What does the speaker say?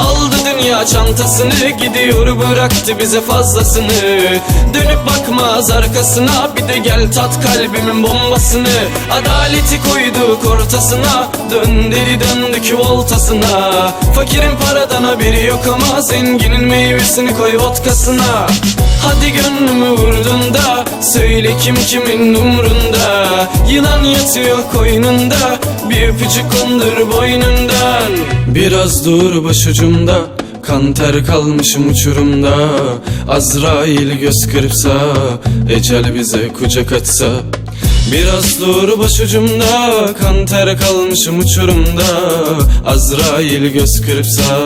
Aldı dünya çantasını Gidiyor bıraktı bize fazlasını. Dönüp bakmaz arkasına Bir de gel tat kalbimin bombasını. Adaleti koyduk ortasına Dön dedi döndük voltasına. Fakirin paradan haberi yok ama Zenginin meyvesini koy vodkasına. Hadi gönlümü vurdun da Söyle kim kimin umrunda. Yılan yatıyor koynunda Bir öpücük kondur boynundan Biraz dur başucumda Kan ter kalmışım uçurumda. Azrail göz kırpsa Ecel bize kucak açsa Biraz dur başucumda Kan ter kalmışım uçurumda. Azrail göz kırpsa